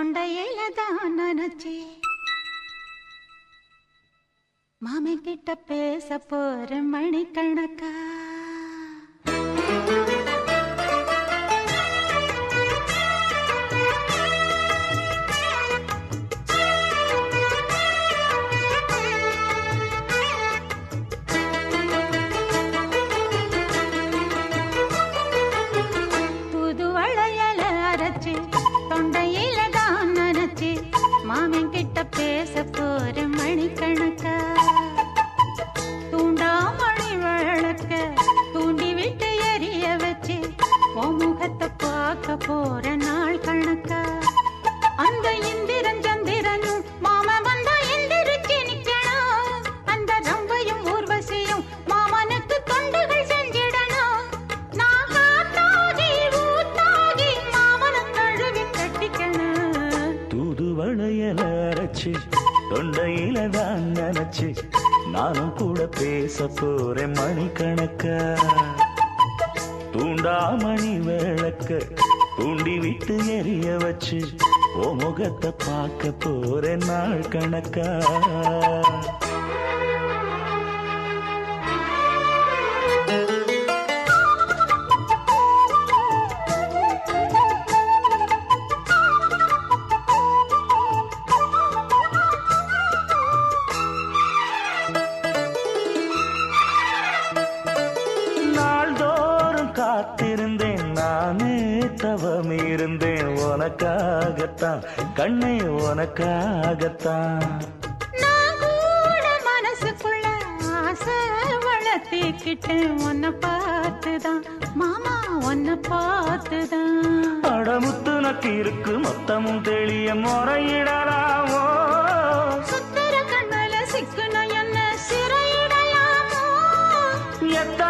தொண்டையில தான் நினைச்சி மாமன் கிட்ட பேச போற மணிக்கணக்கா. பார்க்க போற நாள் கணக்கா. அந்த இந்திரன் சந்திரனும் மாமா வந்தா எந்திரிச்சு நிக்கணும். அந்த ரம்பையும் ஊர்வசியும் மாமனுக்கு தொண்டுகள் செஞ்சிடணும். நான் காத்தாகி ஊத்தாகி மாமனை தழுவி கட்டிக்கணும். தூது வளையல அரைச்சு தொண்டையில தான் நினைச்சு நானும் கூட பேச போறேன் மணிக்கணக்கா. தூண்டாமணி விளக்க தூண்டி விட்டு எரிய வச்சு ஓ முகத்தை பார்க்க போற நாள் கணக்கா. தவம் இருந்தேன் உனக்காகத்தான். கண்ணே உனக்காகத்தான். மனசுக்குள்ள ஆசை வளர்த்திக்கிட்டேன். உன்னை பார்த்துதான் மாமா உன்னை பார்த்துதான். அடமுத்து நக்கு இருக்கு மொத்தமும் தெளிய முறையிடலாமோ? சுத்தர கண்மல சிக்குன என்ன சிறையிடலாமோ? எத்தனை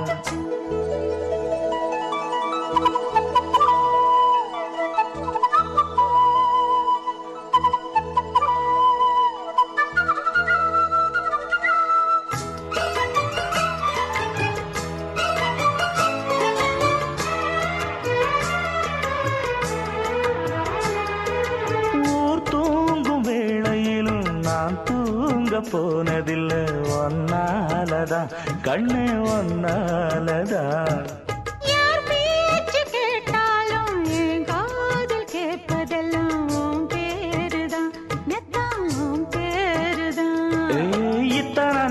நான் தூங்க போனதில்லை ஒன்னாலதான் கண்ணே ஒன்னாலதான்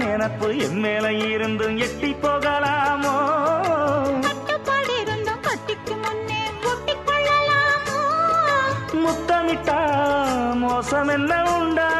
நினப்பு என் மேல இருந்தும் எட்டி போகலாமோ? முத்தமிட்டா மோசம் என்ன உண்டாகும்